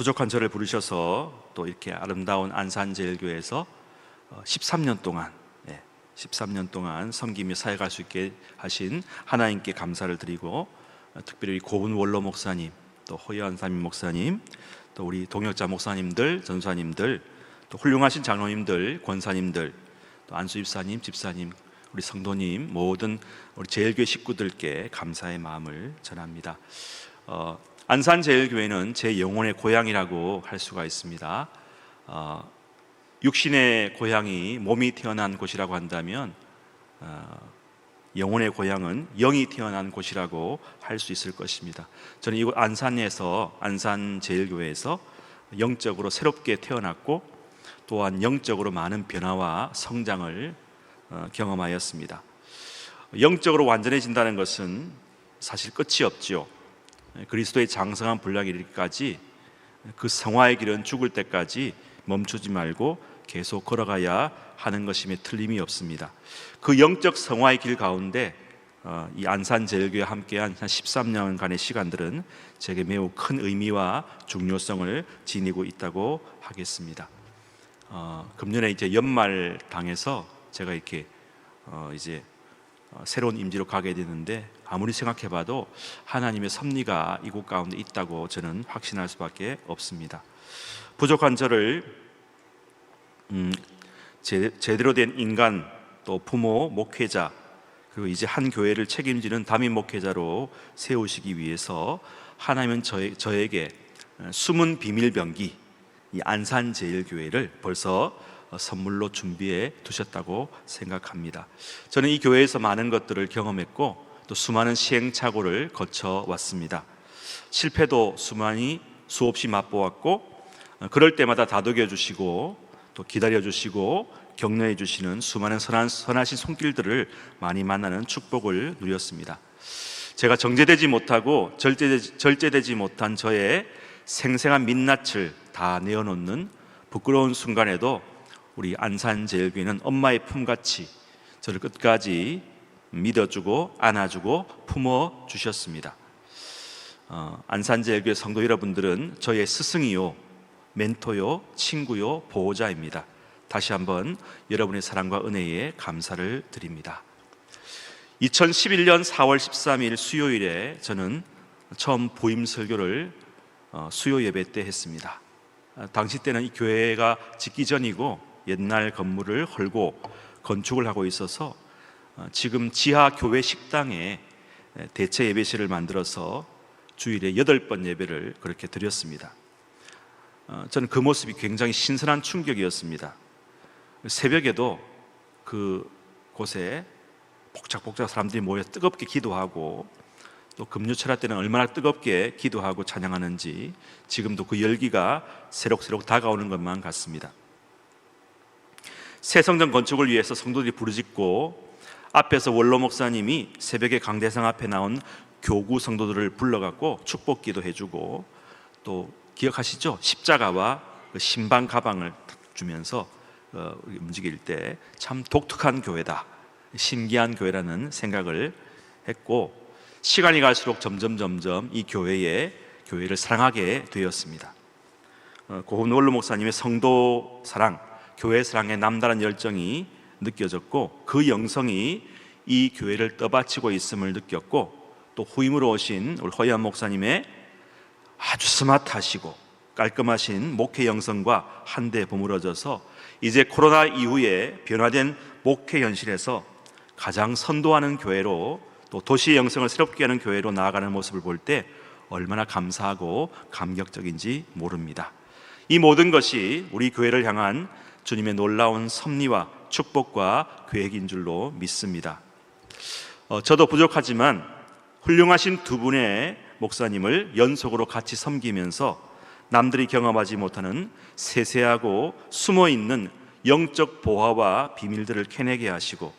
부족한 저를 부르셔서 또 이렇게 아름다운 안산제일교회에서 어, 13년 동안 예, 13년 동안 섬기며 사역할 수 있게 하신 하나님께 감사를 드리고 어, 특별히 고은 원로 목사님 또 호연 삼임 목사님 또 우리 동역자 목사님들 전사님들 또 훌륭하신 장로님들 권사님들 또 안수 집사님 집사님 우리 성도님 모든 우리 제일교회 식구들께 감사의 마음을 전합니다. 어, 안산 제일교회는 제 영혼의 고향이라고 할 수가 있습니다. 어, 육신의 고향이 몸이 태어난 곳이라고 한다면 어, 영혼의 고향은 영이 태어난 곳이라고 할 수 있을 것입니다. 저는 이곳 안산에서 안산 제일교회에서 영적으로 새롭게 태어났고 또한 영적으로 많은 변화와 성장을 어, 경험하였습니다. 영적으로 완전해진다는 것은 사실 끝이 없지요. 그리스도의 장성한 분량이 이르기까지 그 성화의 길은 죽을 때까지 멈추지 말고 계속 걸어가야 하는 것임에 틀림이 없습니다. 그 영적 성화의 길 가운데 어, 이 안산 제일교회 함께한 한 13년간의 시간들은 제게 매우 큰 의미와 중요성을 지니고 있다고 하겠습니다. 어, 금년에 이제 연말 당에서 제가 이렇게 어, 이제 어, 새로운 임지로 가게 되는데 아무리 생각해봐도 하나님의 섭리가 이곳 가운데 있다고 저는 확신할 수밖에 없습니다. 부족한 저를 음, 제, 제대로 된 인간 또 부모 목회자 그리고 이제 한 교회를 책임지는 담임 목회자로 세우시기 위해서 하나님은 저에, 저에게 어, 숨은 비밀 병기 이 안산 제일교회를 벌써 어, 선물로 준비해 두셨다고 생각합니다. 저는 이 교회에서 많은 것들을 경험했고 또 수많은 시행착오를 거쳐 왔습니다. 실패도 수많이 수없이 맛보았고 어, 그럴 때마다 다독여 주시고 또 기다려 주시고 격려해 주시는 수많은 선한, 선하신 손길들을 많이 만나는 축복을 누렸습니다. 제가 정제되지 못하고 절제되지, 절제되지 못한 저의 생생한 민낯을 다 내어놓는 부끄러운 순간에도 우리 안산제일교회는 엄마의 품같이 저를 끝까지 믿어주고 안아주고 품어 주셨습니다. 어, 안산제일교회 성도 여러분들은 저의 스승이요, 멘토요, 친구요, 보호자입니다. 다시 한번 여러분의 사랑과 은혜에 감사를 드립니다. 2011년 4월 13일 수요일에 저는 처음 보임 설교를 어, 수요 예배 때 했습니다. 아, 당시 때는 이 교회가 짓기 전이고 옛날 건물을 헐고 건축을 하고 있어서 어, 지금 지하 교회 식당에 대체 예배실을 만들어서 주일에 여덟 번 예배를 그렇게 드렸습니다. 어, 저는 그 모습이 굉장히 신선한 충격이었습니다. 새벽에도 그 곳에 복작복작 사람들이 모여 뜨겁게 기도하고 또 금요철화 때는 얼마나 뜨겁게 기도하고 찬양하는지 지금도 그 열기가 새록새록 다가오는 것만 같습니다. 새 성전 건축을 위해서 성도들이 부르짖고 앞에서 원로 목사님이 새벽에 강대상 앞에 나온 교구 성도들을 불러갖고 축복 기도 해주고 또 기억하시죠? 십자가와 그 신방 가방을 주면서 어, 움직일 때 참 독특한 교회다, 신기한 교회라는 생각을 했고 시간이 갈수록 점점 점점 이 교회에 교회를 사랑하게 되었습니다. 어, 고은 원로 목사님의 성도 사랑, 교회 사랑의 남다른 열정이 느껴졌고 그 영성이 이 교회를 떠받치고 있음을 느꼈고 또 후임으로 오신 우리 허연 목사님의 아주 스마트하시고 깔끔하신 목회 영성과 한데 버무러져서 이제 코로나 이후에 변화된 목회 현실에서 가장 선도하는 교회로 또 도시의 영성을 새롭게 하는 교회로 나아가는 모습을 볼 때 얼마나 감사하고 감격적인지 모릅니다. 이 모든 것이 우리 교회를 향한 주님의 놀라운 섭리와 축복과 계획인 줄로 믿습니다. 어, 저도 부족하지만 훌륭하신 두 분의 목사님을 연속으로 같이 섬기면서 남들이 경험하지 못하는 세세하고 숨어 있는 영적 보화와 비밀들을 캐내게 하시고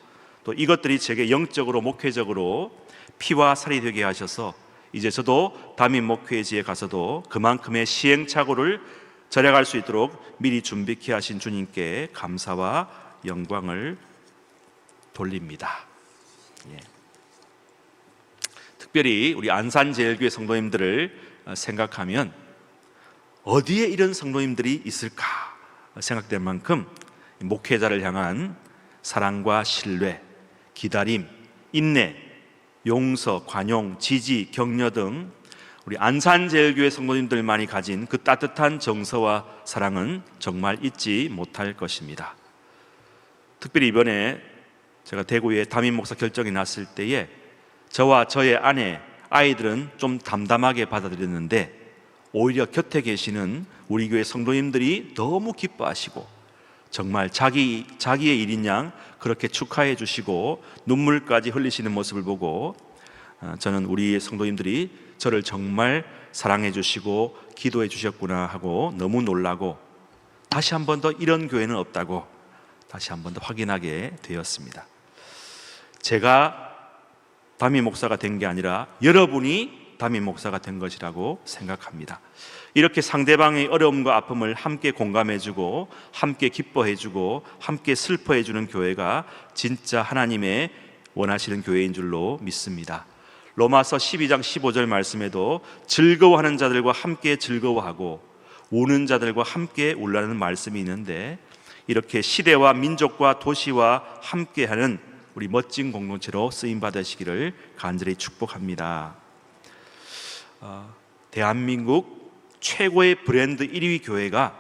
또 이것들이 제게 영적으로 목회적으로 피와 살이 되게 하셔서 이제 저도 담임 목회지에 가서도 그만큼의 시행착오를 절약할 수 있도록 미리 준비케 하신 주님께 감사와 영광을 돌립니다. 예. 특별히 우리 안산제일교회 성도님들을 생각하면 어디에 이런 성도님들이 있을까 생각될 만큼 목회자를 향한 사랑과 신뢰, 기다림, 인내, 용서, 관용, 지지, 격려 등 우리 안산제일교회 성도님들만이 가진 그 따뜻한 정서와 사랑은 정말 잊지 못할 것입니다. 특별히 이번에 제가 대구에 담임 목사 결정이 났을 때에 저와 저의 아내, 아이들은 좀 담담하게 받아들였는데 오히려 곁에 계시는 우리 교회 성도님들이 너무 기뻐하시고 정말 자기 자기의 일인 양 그렇게 축하해 주시고 눈물까지 흘리시는 모습을 보고 어, 저는 우리 성도님들이 저를 정말 사랑해 주시고 기도해 주셨구나 하고 너무 놀라고 다시 한 번 더 이런 교회는 없다고 다시 한 번 더 확인하게 되었습니다. 제가 담임 목사가 된 게 아니라 여러분이 담임 목사가 된 것이라고 생각합니다. 이렇게 상대방의 어려움과 아픔을 함께 공감해주고, 함께 기뻐해주고, 함께 슬퍼해주는 교회가 진짜 하나님의 원하시는 교회인 줄로 믿습니다. 로마서 12장 15절 말씀에도 즐거워하는 자들과 함께 즐거워하고 우는 자들과 함께 울라는 말씀이 있는데 이렇게 시대와 민족과 도시와 함께하는 우리 멋진 공동체로 쓰임 받으시기를 간절히 축복합니다. 어, 대한민국 최고의 브랜드 1위 교회가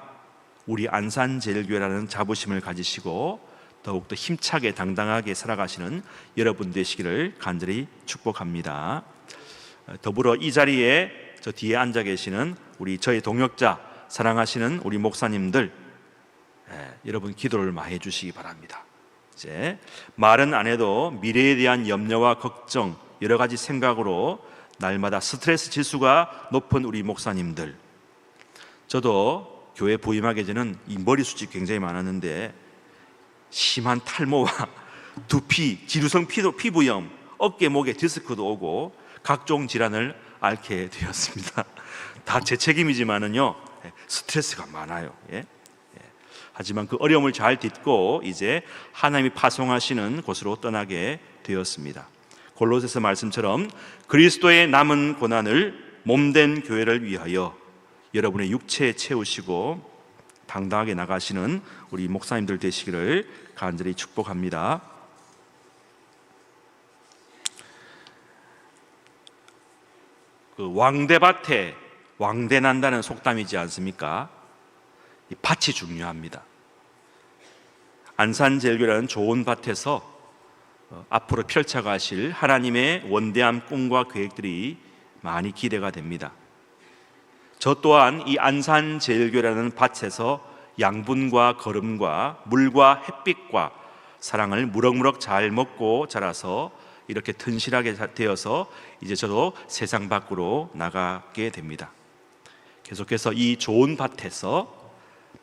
우리 안산제일교회라는 자부심을 가지시고 더욱더 힘차게 당당하게 살아가시는 여러분 되시기를 간절히 축복합니다. 어, 더불어 이 자리에 저 뒤에 앉아 계시는 우리 저의 동역자 사랑하시는 우리 목사님들 예, 여러분 기도를 많이 해주시기 바랍니다. 이제 말은 안 해도 미래에 대한 염려와 걱정 여러 가지 생각으로 날마다 스트레스 지수가 높은 우리 목사님들 저도 교회 부임하기 전은 이 머리 숱이 굉장히 많았는데 심한 탈모와 두피, 지루성 피도, 피부염, 어깨, 목에 디스크도 오고 각종 질환을 앓게 되었습니다. 다 제 책임이지만은요 예, 스트레스가 많아요. 예? 예. 하지만 그 어려움을 잘 딛고 이제 하나님이 파송하시는 곳으로 떠나게 되었습니다. 골로새서 말씀처럼 그리스도의 남은 고난을 몸된 교회를 위하여 여러분의 육체에 채우시고 당당하게 나가시는 우리 목사님들 되시기를 간절히 축복합니다. 그 왕대밭에 왕대 난다는 속담이지 않습니까? 이 밭이 중요합니다. 안산제일교라는 좋은 밭에서 어, 앞으로 펼쳐가실 하나님의 원대한 꿈과 계획들이 많이 기대가 됩니다. 저 또한 이 안산 제일교라는 밭에서 양분과 거름과 물과 햇빛과 사랑을 무럭무럭 잘 먹고 자라서 이렇게 튼실하게 되어서 이제 저도 세상 밖으로 나가게 됩니다. 계속해서 이 좋은 밭에서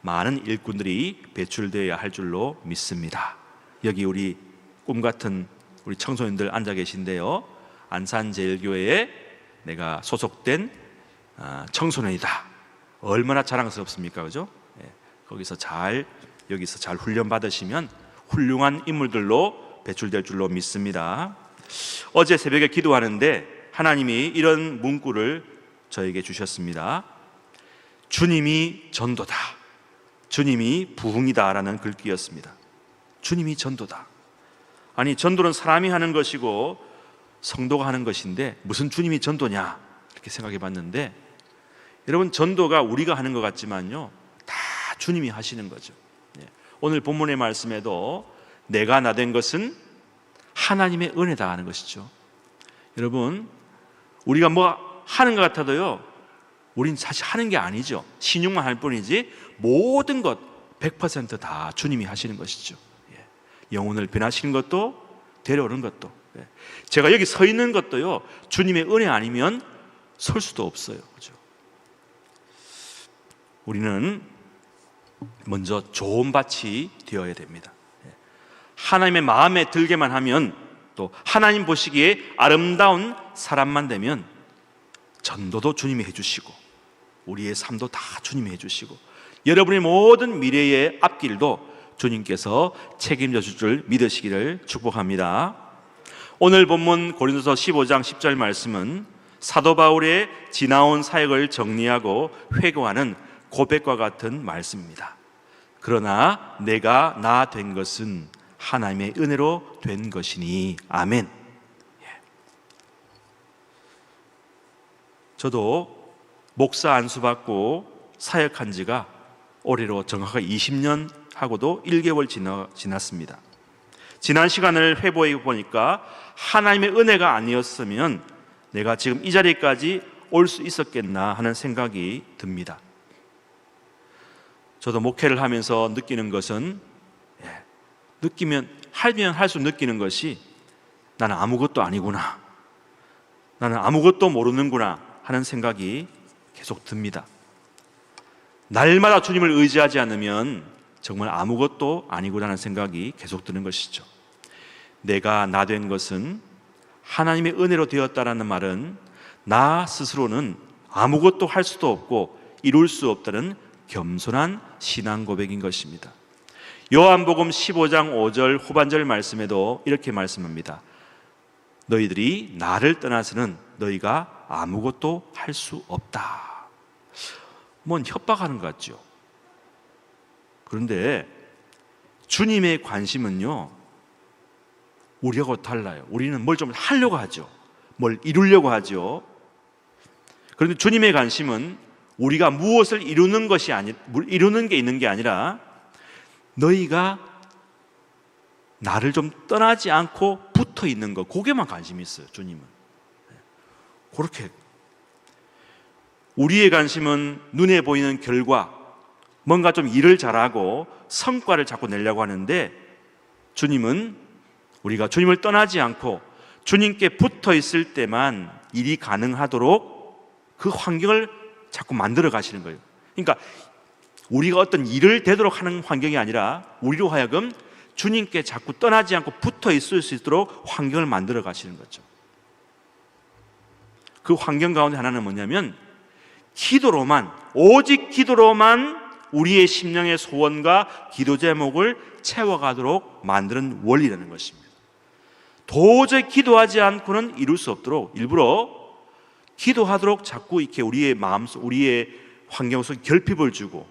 많은 일꾼들이 배출되어야 할 줄로 믿습니다. 여기 우리 꿈 같은 우리 청소년들 앉아 계신데요. 안산제일교회에 내가 소속된 아, 청소년이다. 얼마나 자랑스럽습니까, 그죠? 예, 거기서 잘 여기서 잘 훈련 받으시면 훌륭한 인물들로 배출될 줄로 믿습니다. 어제 새벽에 기도하는데 하나님이 이런 문구를 저에게 주셨습니다. 주님이 전도다. 주님이 부흥이다라는 글귀였습니다. 주님이 전도다. 아니 전도는 사람이 하는 것이고 성도가 하는 것인데 무슨 주님이 전도냐 이렇게 생각해 봤는데 여러분 전도가 우리가 하는 것 같지만요 다 주님이 하시는 거죠. 예. 오늘 본문의 말씀에도 내가 나 된 것은 하나님의 은혜다 하는 것이죠. 여러분 우리가 뭐 하는 것 같아도요 우린 사실 하는 게 아니죠. 신용만 할 뿐이지 모든 것 100%다 주님이 하시는 것이죠. 예. 영혼을 변화시키는 것도 데려오는 것도 예. 제가 여기 서 있는 것도요 주님의 은혜 아니면 설 수도 없어요. 그죠? 우리는 먼저 좋은 밭이 되어야 됩니다. 예. 하나님의 마음에 들게만 하면 또 하나님 보시기에 아름다운 사람만 되면 전도도 주님이 해주시고 우리의 삶도 다 주님이 해주시고 여러분의 모든 미래의 앞길도 주님께서 책임져 줄 줄 믿으시기를 축복합니다. 오늘 본문 고린도서 15장 10절 말씀은 사도 바울의 지나온 사역을 정리하고 회고하는 고백과 같은 말씀입니다. 그러나 내가 나 된 것은 하나님의 은혜로 된 것이니 아멘. 예. 저도 목사 안수 받고 사역한 지가 올해로 정확하게 20년 하고도 1개월 지나, 지났습니다. 지난 시간을 회보해 보니까 하나님의 은혜가 아니었으면 내가 지금 이 자리까지 올 수 있었겠나 하는 생각이 듭니다. 저도 목회를 하면서 느끼는 것은 예, 느끼면 할면 할수 느끼는 것이 나는 아무것도 아니구나. 나는 아무것도 모르는구나 하는 생각이 계속 듭니다. 날마다 주님을 의지하지 않으면 정말 아무것도 아니구나라는 생각이 계속 드는 것이죠. 내가 나 된 것은 하나님의 은혜로 되었다라는 말은 나 스스로는 아무것도 할 수도 없고 이룰 수 없다는 겸손한 신앙 고백인 것입니다. 요한복음 15장 5절 후반절 말씀에도 이렇게 말씀합니다. 너희들이 나를 떠나서는 너희가 아무것도 할 수 없다. 뭔 협박하는 것 같죠. 그런데 주님의 관심은요, 우리하고 달라요. 우리는 뭘 좀 하려고 하죠. 뭘 이루려고 하죠. 그런데 주님의 관심은 우리가 무엇을 이루는 것이 아니 이루는 게 있는 게 아니라 너희가 나를 좀 떠나지 않고 붙어 있는 것, 그게만 관심이 있어요. 주님은 그렇게 우리의 관심은 눈에 보이는 결과, 뭔가 좀 일을 잘하고 성과를 자꾸 내려고 하는데 주님은 우리가 주님을 떠나지 않고 주님께 붙어 있을 때만 일이 가능하도록 그 환경을 자꾸 만들어 가시는 거예요. 그러니까 우리가 어떤 일을 되도록 하는 환경이 아니라 우리로 하여금 주님께 자꾸 떠나지 않고 붙어 있을 수 있도록 환경을 만들어 가시는 거죠. 그 환경 가운데 하나는 뭐냐면 기도로만 오직 기도로만 우리의 심령의 소원과 기도 제목을 채워가도록 만드는 원리라는 것입니다. 도저히 기도하지 않고는 이룰 수 없도록 일부러 기도하도록 자꾸 이렇게 우리의 마음속, 우리의 환경 속 결핍을 주고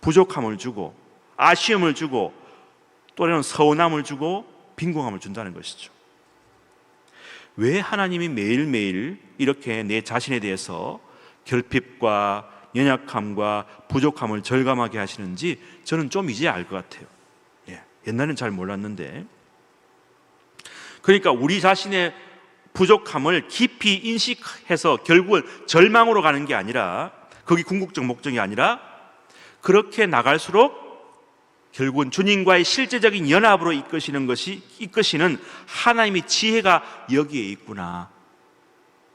부족함을 주고 아쉬움을 주고 또는 서운함을 주고 빈곤함을 준다는 것이죠. 왜 하나님이 매일매일 이렇게 내 자신에 대해서 결핍과 연약함과 부족함을 절감하게 하시는지 저는 좀 이제 알 것 같아요. 예, 옛날엔 잘 몰랐는데. 그러니까 우리 자신의 부족함을 깊이 인식해서 결국은 절망으로 가는 게 아니라 거기 궁극적 목적이 아니라 그렇게 나갈수록 결국은 주님과의 실제적인 연합으로 이끄시는 것이 이끄시는 하나님의 지혜가 여기에 있구나.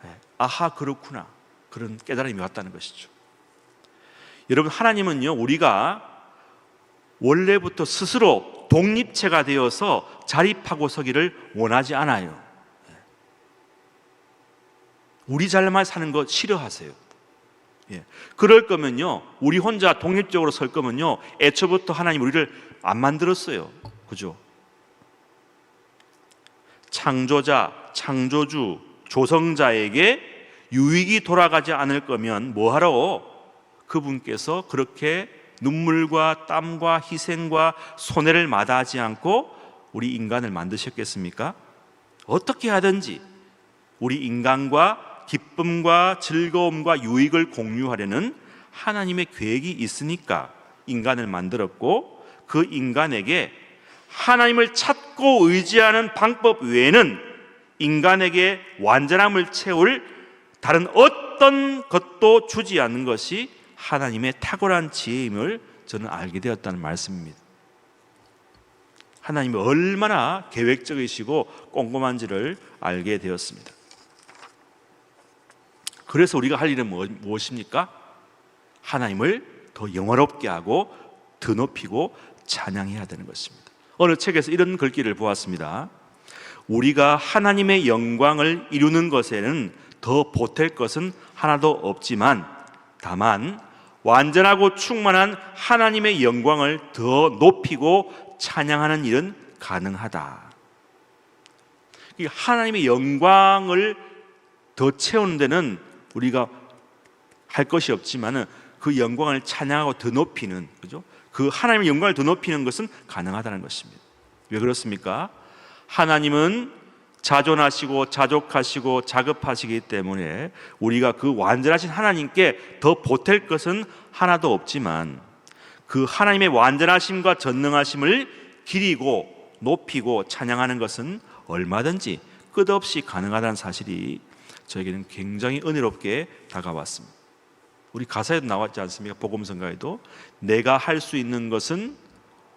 네. 아하 그렇구나. 그런 깨달음이 왔다는 것이죠. 여러분 하나님은요 우리가 원래부터 스스로 독립체가 되어서 자립하고 서기를 원하지 않아요. 우리 잘만 사는 거 싫어하세요. 예. 그럴 거면요, 우리 혼자 독립적으로 설 거면요, 애초부터 하나님 우리를 안 만들었어요. 그죠? 창조자, 창조주, 조성자에게 유익이 돌아가지 않을 거면 뭐하러 그분께서 그렇게 눈물과 땀과 희생과 손해를 마다하지 않고 우리 인간을 만드셨겠습니까? 어떻게 하든지 우리 인간과 기쁨과 즐거움과 유익을 공유하려는 하나님의 계획이 있으니까 인간을 만들었고 그 인간에게 하나님을 찾고 의지하는 방법 외에는 인간에게 완전함을 채울 다른 어떤 것도 주지 않는 것이 하나님의 탁월한 지혜임을 저는 알게 되었다는 말씀입니다. 하나님이 얼마나 계획적이시고 꼼꼼한지를 알게 되었습니다. 그래서 우리가 할 일은 뭐, 무엇입니까? 하나님을 더 영화롭게 하고 더 높이고 찬양해야 되는 것입니다. 어느 책에서 이런 글귀를 보았습니다. 우리가 하나님의 영광을 이루는 것에는 더 보탤 것은 하나도 없지만 다만 완전하고 충만한 하나님의 영광을 더 높이고 찬양하는 일은 가능하다. 하나님의 영광을 더 채우는 데는 우리가 할 것이 없지만은 그 영광을 찬양하고 더 높이는 그죠? 그 하나님의 영광을 더 높이는 것은 가능하다는 것입니다. 왜 그렇습니까? 하나님은 자존하시고 자족하시고 자급하시기 때문에 우리가 그 완전하신 하나님께 더 보탤 것은 하나도 없지만 그 하나님의 완전하심과 전능하심을 기리고 높이고 찬양하는 것은 얼마든지 끝없이 가능하다는 사실이 저에게는 굉장히 은혜롭게 다가왔습니다. 우리 가사에도 나왔지 않습니까? 복음성가에도 내가 할 수 있는 것은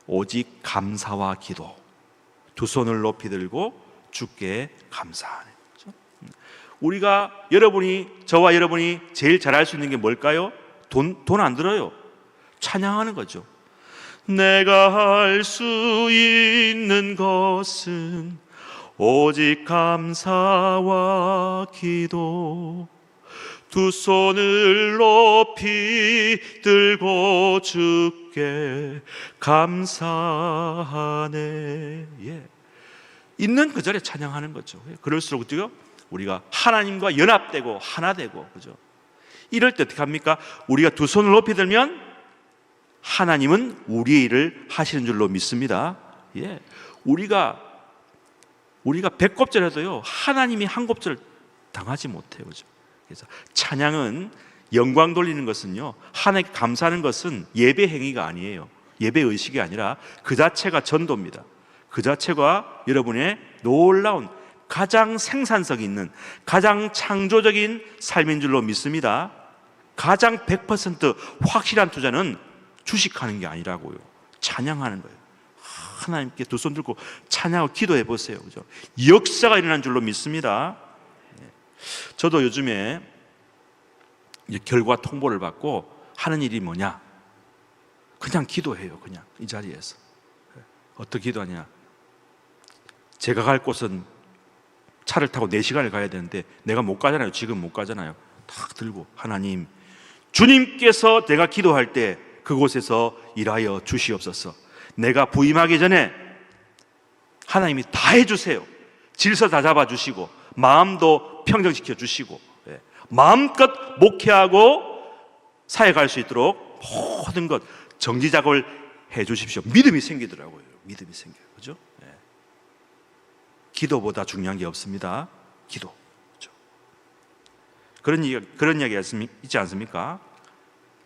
오직 감사와 기도. 두 손을 높이 들고 주께 감사하네. 그렇죠? 우리가 여러분이 저와 여러분이 제일 잘할 수 있는 게 뭘까요? 돈 돈 안 들어요. 찬양하는 거죠. 내가 할 수 있는 것은 오직 감사와 기도 두 손을 높이 들고 주께 감사하네 예. 있는 그 자리에 찬양하는 거죠 예. 그럴수록 어요 우리가 하나님과 연합되고 하나 되고 그죠 이럴 때 어떻게 합니까? 우리가 두 손을 높이 들면 하나님은 우리의 일을 하시는 줄로 믿습니다. 예. 우리가 우리가 배꼽절 해도요. 하나님이 한 곱절 당하지 못해요. 그죠? 그래서 찬양은 영광 돌리는 것은요. 하나님께 감사하는 것은 예배 행위가 아니에요. 예배 의식이 아니라 그 자체가 전도입니다. 그 자체가 여러분의 놀라운 가장 생산성 있는 가장 창조적인 삶인 줄로 믿습니다. 가장 100% 확실한 투자는 주식하는 게 아니라고요. 찬양하는 거예요. 하나님께 두 손 들고 찬양하고 기도해 보세요. 그죠? 역사가 일어난 줄로 믿습니다. 예. 저도 요즘에 결과 통보를 받고 하는 일이 뭐냐? 그냥 기도해요. 그냥 이 자리에서. 예. 어떻게 기도하냐? 제가 갈 곳은 차를 타고 4시간을 가야 되는데 내가 못 가잖아요. 지금 못 가잖아요. 탁 들고 하나님 주님께서 내가 기도할 때 그곳에서 일하여 주시옵소서. 내가 부임하기 전에 하나님이 다 해주세요. 질서 다 잡아주시고 마음도 평정시켜 주시고 예. 마음껏 목회하고 사역할 수 있도록 모든 것 정지 작업을 해 주십시오. 믿음이 생기더라고요. 믿음이 생겨요. 그죠? 예. 기도보다 중요한 게 없습니다. 기도. 그죠? 그런 이야기, 그런 이야기 있지 않습니까?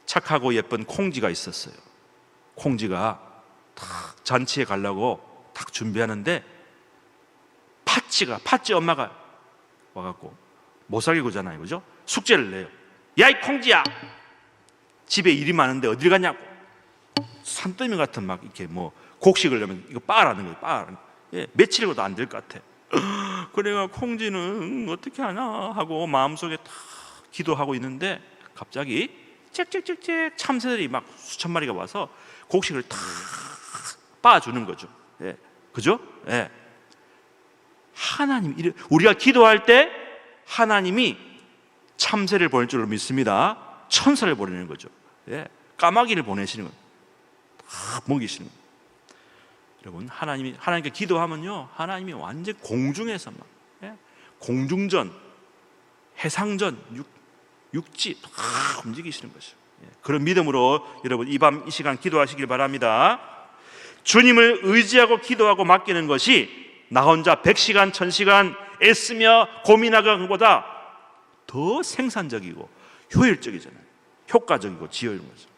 착하고 예쁜 콩쥐가 있었어요. 콩쥐가 탁 잔치에 가려고 탁 준비하는데 팥쥐가 팥쥐 엄마가 와갖고 못 살리고잖아요, 그죠? 숙제를 내요. 야 이 콩쥐야, 집에 일이 많은데 어딜 가냐고. 산더미 같은 막 이렇게 뭐 곡식을 내면 이거 빠라는 거예요, 빠라는. 예, 며칠이고도 안 될 것 같아. 그래가 콩쥐는 어떻게 하나 하고 마음속에 다 기도하고 있는데 갑자기 짹짹짹짹 참새들이 막 수천 마리가 와서 곡식을 탁 빻아주는 거죠. 예. 그죠? 예. 하나님, 우리가 기도할 때 하나님이 참새를 보낼 줄로 믿습니다. 천사를 보내는 거죠. 예. 까마귀를 보내시는 거예요. 다 먹이시는 거예요. 여러분, 하나님이, 하나님께 기도하면요, 하나님이 완전 공중에서 막, 예. 공중전, 해상전, 육, 육지 다 움직이시는 것이죠. 예, 그런 믿음으로 여러분 이 밤 이 시간 기도하시길 바랍니다. 주님을 의지하고 기도하고 맡기는 것이 나 혼자 100시간, 1000시간 애쓰며 고민하는 것보다 더 생산적이고 효율적이잖아요. 효과적이고 지혜로운 거죠.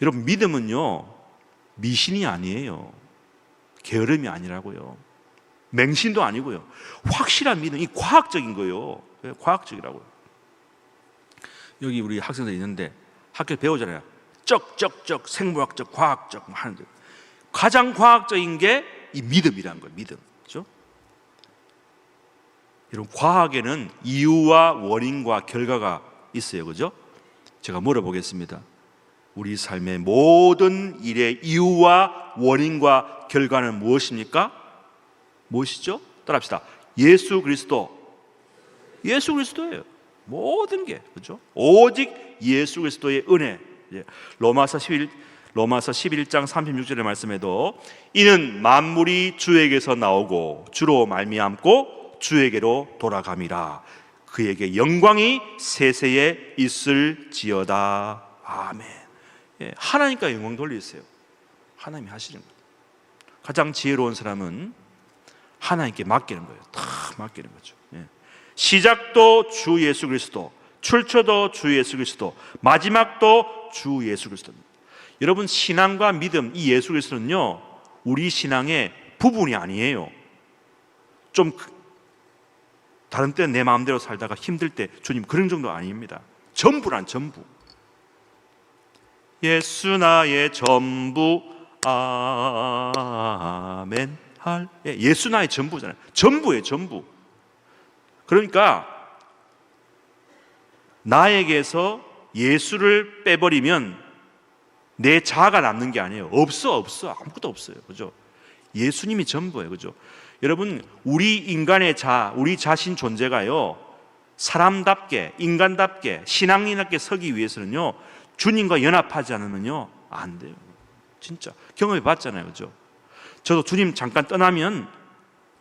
여러분 믿음은요 미신이 아니에요. 게으름이 아니라고요. 맹신도 아니고요. 확실한 믿음, 이 과학적인 거예요. 예, 과학적이라고요. 여기 우리 학생들 있는데 학교 배우잖아요. 쩍쩍쩍 생물학적, 과학적 뭐 하는데 가장 과학적인 게 이 믿음이라는 거예요. 믿음. 그렇죠? 여러분 과학에는 이유와 원인과 결과가 있어요. 그죠? 제가 물어보겠습니다. 우리 삶의 모든 일의 이유와 원인과 결과는 무엇입니까? 무엇이죠? 따라합시다. 예수 그리스도. 예수 그리스도예요. 모든 게 그렇죠? 오직 예수 그리스도의 은혜. 예. 로마서 11 로마서 11장 36절의 말씀에도 이는 만물이 주에게서 나오고 주로 말미암고 주에게로 돌아감이라. 그에게 영광이 세세에 있을지어다. 아멘. 예, 하나님께 영광 돌리세요. 하나님이 하시는 거예요. 가장 지혜로운 사람은 하나님께 맡기는 거예요. 다 맡기는 거죠. 예. 시작도 주 예수 그리스도, 출처도 주 예수 그리스도, 마지막도 주 예수 그리스도입니다. 여러분 신앙과 믿음 이 예수 그리스도는요 우리 신앙의 부분이 아니에요. 좀 그- 다른 때 내 마음대로 살다가 힘들 때 주님 그런 정도 아닙니다. 전부란 전부. 예수 나의 전부 아멘 할 예, 예수 나의 전부잖아요. 전부예요 전부. 그러니까 나에게서 예수를 빼버리면 내 자아가 남는 게 아니에요. 없어 없어 아무것도 없어요. 그죠? 예수님이 전부예요. 그죠? 여러분 우리 인간의 자, 우리 자신 존재가요. 사람답게 인간답게 신앙인답게 서기 위해서는요. 주님과 연합하지 않으면요. 안 돼요. 진짜 경험해 봤잖아요. 그죠? 저도 주님 잠깐 떠나면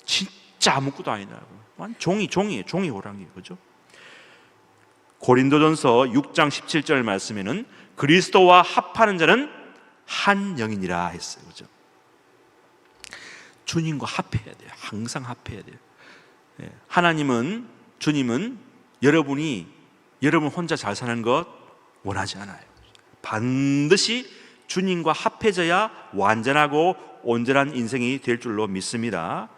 진짜 아무것도 아니더라고요. 완 종이 종이에요. 종이 호랑이. 그죠? 고린도전서 6장 17절 말씀에는 그리스도와 합하는 자는 한 영이니라 했어요. 그죠? 주님과 합해야 돼요. 항상 합해야 돼요. 예, 하나님은 주님은 여러분이 여러분 혼자 잘 사는 것 원하지 않아요. 반드시 주님과 합해져야 완전하고 온전한 인생이 될 줄로 믿습니다.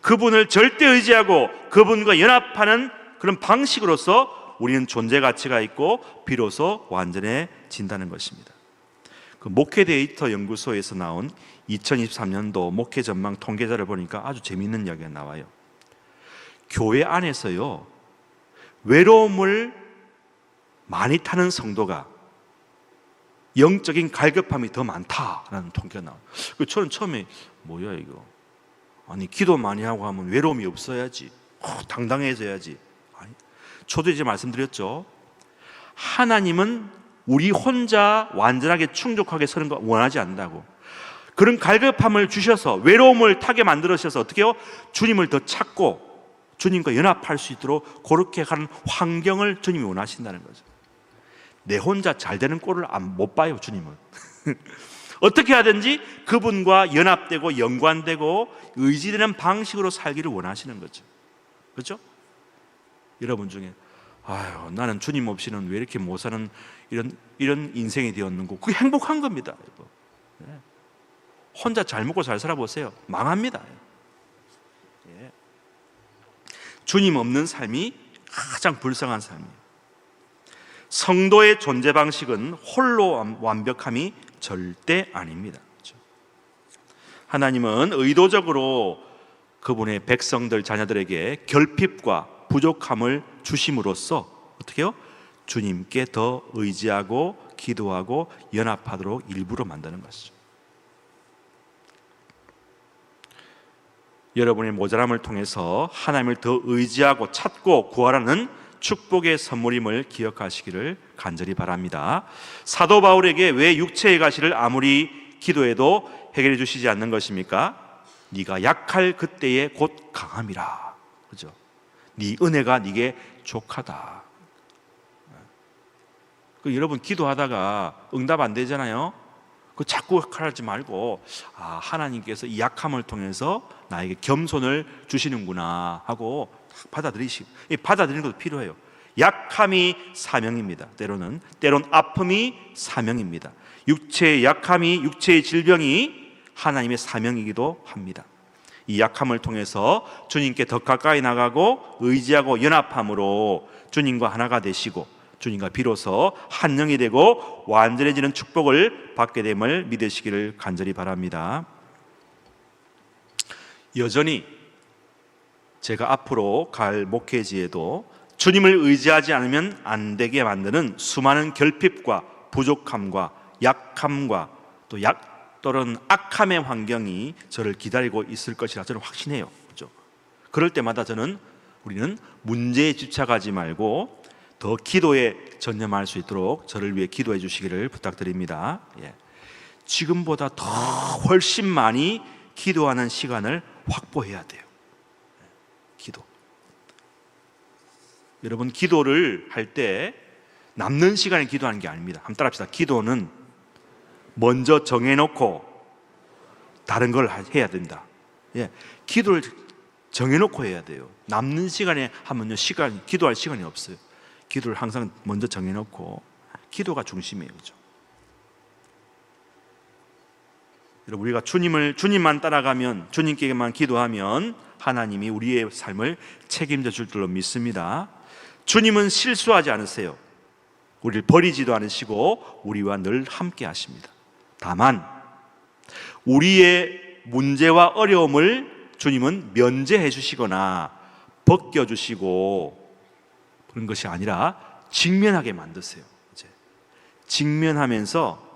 그분을 절대 의지하고 그분과 연합하는 그런 방식으로서 우리는 존재 가치가 있고 비로소 완전해진다는 것입니다. 그 목회 데이터 연구소에서 나온 2023년도 목회 전망 통계자를 보니까 아주 재미있는 이야기가 나와요. 교회 안에서요 외로움을 많이 타는 성도가 영적인 갈급함이 더 많다라는 통계가 나와요. 그 저는 처음에 뭐야 이거? 아니 기도 많이 하고 하면 외로움이 없어야지, 어, 당당해져야지. 이제 말씀드렸죠. 하나님은 우리 혼자 완전하게 충족하게 서는 거 원하지 않는다고. 그런 갈급함을 주셔서 외로움을 타게 만들으셔서 어떻게 요 주님을 더 찾고 주님과 연합할 수 있도록 그렇게 하는 환경을 주님이 원하신다는 거죠. 내 혼자 잘 되는 꼴을 안, 못 봐요, 주님은. 어떻게 하든지 그분과 연합되고 연관되고 의지되는 방식으로 살기를 원하시는 거죠. 그렇죠? 여러분 중에 아유, 나는 주님 없이는 왜 이렇게 못 사는 이런 이런 인생이 되었는고 그게 행복한 겁니다. 예. 혼자 잘 먹고 잘 살아보세요. 망합니다. 예. 주님 없는 삶이 가장 불쌍한 삶이에요. 성도의 존재 방식은 홀로 완벽함이 절대 아닙니다. 그렇죠? 하나님은 의도적으로 그분의 백성들 자녀들에게 결핍과 부족함을 주심으로써 어떻게요? 주님께 더 의지하고 기도하고 연합하도록 일부러 만드는 것이죠. 여러분의 모자람을 통해서 하나님을 더 의지하고 찾고 구하라는 축복의 선물임을 기억하시기를 간절히 바랍니다. 사도 바울에게 왜 육체의 가시를 아무리 기도해도 해결해 주시지 않는 것입니까? 네가 약할 그때에 곧 강함이라. 그죠? 네 은혜가 네게 족하다. 그 여러분 기도하다가 응답 안 되잖아요. 그 자꾸 하지 말고 아 하나님께서 이 약함을 통해서 나에게 겸손을 주시는구나 하고 받아들이시. 이 받아들이는 것도 필요해요. 약함이 사명입니다. 때로는 때론 아픔이 사명입니다. 육체의 약함이 육체의 질병이 하나님의 사명이기도 합니다. 이 약함을 통해서 주님께 더 가까이 나가고 의지하고 연합함으로 주님과 하나가 되시고 주님과 비로소 한 영이 되고 완전해지는 축복을 받게 됨을 믿으시기를 간절히 바랍니다. 여전히 제가 앞으로 갈 목회지에도 주님을 의지하지 않으면 안 되게 만드는 수많은 결핍과 부족함과 약함과 또 약, 또는 악함의 환경이 저를 기다리고 있을 것이라 저는 확신해요. 그죠? 그럴 때마다 저는 우리는 문제에 집착하지 말고 더 기도에 전념할 수 있도록 저를 위해 기도해 주시기를 부탁드립니다. 예. 지금보다 더 훨씬 많이 기도하는 시간을 확보해야 돼요. 기도. 여러분 기도를 할 때 남는 시간에 기도하는 게 아닙니다. 한번 따라합시다. 기도는 먼저 정해놓고 다른 걸 하- 해야 된다. 예, 기도를 정해놓고 해야 돼요. 남는 시간에 하면요 시간 기도할 시간이 없어요. 기도를 항상 먼저 정해놓고 기도가 중심이에요, 그죠? 여러분 우리가 주님을 주님만 따라가면 주님께만 기도하면 하나님이 우리의 삶을 책임져 줄 줄로 믿습니다. 주님은 실수하지 않으세요. 우리를 버리지도 않으시고 우리와 늘 함께 하십니다. 다만 우리의 문제와 어려움을 주님은 면제해 주시거나 벗겨 주시고 그런 것이 아니라 직면하게 만드세요. 이제 직면하면서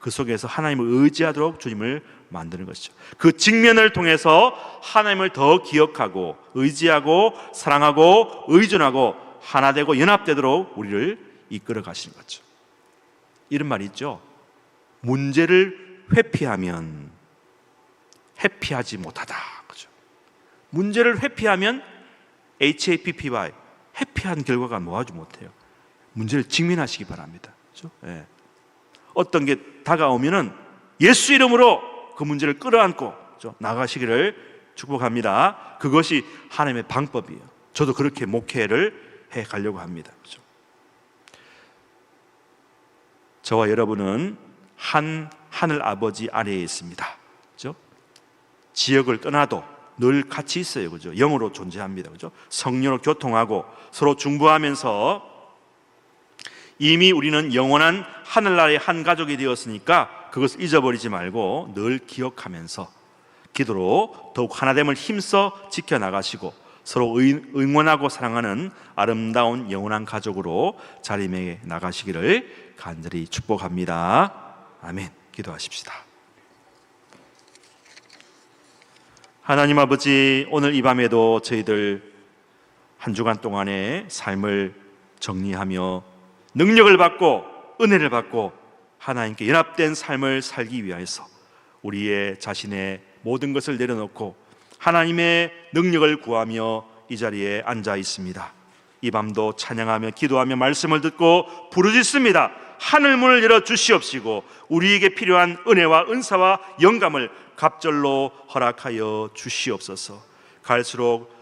그 속에서 하나님을 의지하도록 주님을 만드는 것이죠. 그 직면을 통해서 하나님을 더 기억하고 의지하고 사랑하고 의존하고 하나 되고 연합되도록 우리를 이끌어 가시는 거죠. 이런 말이 있죠. 문제를 회피하면 회피하지 못하다. 그죠? 문제를 회피하면 HAPPY 회피한 결과가 뭐하지 못해요. 문제를 직면하시기 바랍니다. 그죠? 예. 어떤 게 다가오면은 예수 이름으로 그 문제를 끌어안고 그죠? 나가시기를 축복합니다. 그것이 하나님의 방법이에요. 저도 그렇게 목회를 해 가려고 합니다. 그죠? 저와 여러분은 한 하늘 아버지 아래에 있습니다. 그죠? 지역을 떠나도 늘 같이 있어요. 그죠? 영으로 존재합니다. 그죠? 성령으로 교통하고 서로 중보하면서 이미 우리는 영원한 하늘나라의 한 가족이 되었으니까 그것을 잊어버리지 말고 늘 기억하면서 기도로 더욱 하나됨을 힘써 지켜나가시고 서로 의- 응원하고 사랑하는 아름다운 영원한 가족으로 자리매에 나가시기를 간절히 축복합니다. 아멘. 기도하십시다. 하나님 아버지 오늘 이 밤에도 저희들 한 주간 동안의 삶을 정리하며 능력을 받고 은혜를 받고 하나님께 연합된 삶을 살기 위하여서 우리의 자신의 모든 것을 내려놓고 하나님의 능력을 구하며 이 자리에 앉아 있습니다. 이 밤도 찬양하며 기도하며 말씀을 듣고 부르짖습니다. 하늘 문을 열어 주시옵시고 우리에게 필요한 은혜와 은사와 영감을 갑절로 허락하여 주시옵소서. 갈수록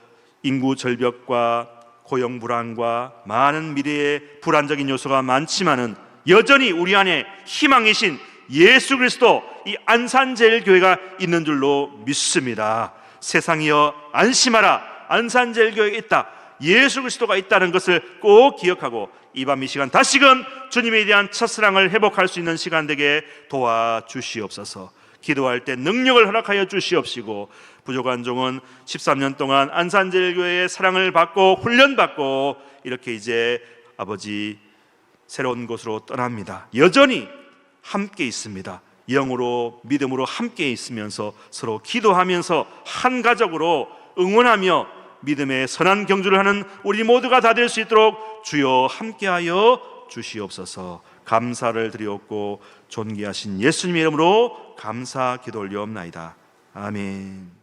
인구 절벽과 고용 불안과 많은 미래의 불안적인 요소가 많지만은 여전히 우리 안에 희망이신 예수 그리스도 이 안산제일 교회가 있는 줄로 믿습니다. 세상이여 안심하라. 안산제일 교회가 있다. 예수 그리스도가 있다는 것을 꼭 기억하고 이 밤 이 시간 다시금 주님에 대한 첫사랑을 회복할 수 있는 시간 되게 도와주시옵소서. 기도할 때 능력을 허락하여 주시옵시고 부족한 종은 13년 동안 안산제일교회의 사랑을 받고 훈련받고 이렇게 이제 아버지 새로운 곳으로 떠납니다. 여전히 함께 있습니다. 영으로 믿음으로 함께 있으면서 서로 기도하면서 한 가족으로 응원하며 믿음의 선한 경주를 하는 우리 모두가 다 될 수 있도록 주여 함께하여 주시옵소서. 감사를 드리옵고 존귀하신 예수님 이름으로 감사 기도 올리옵나이다. 아멘.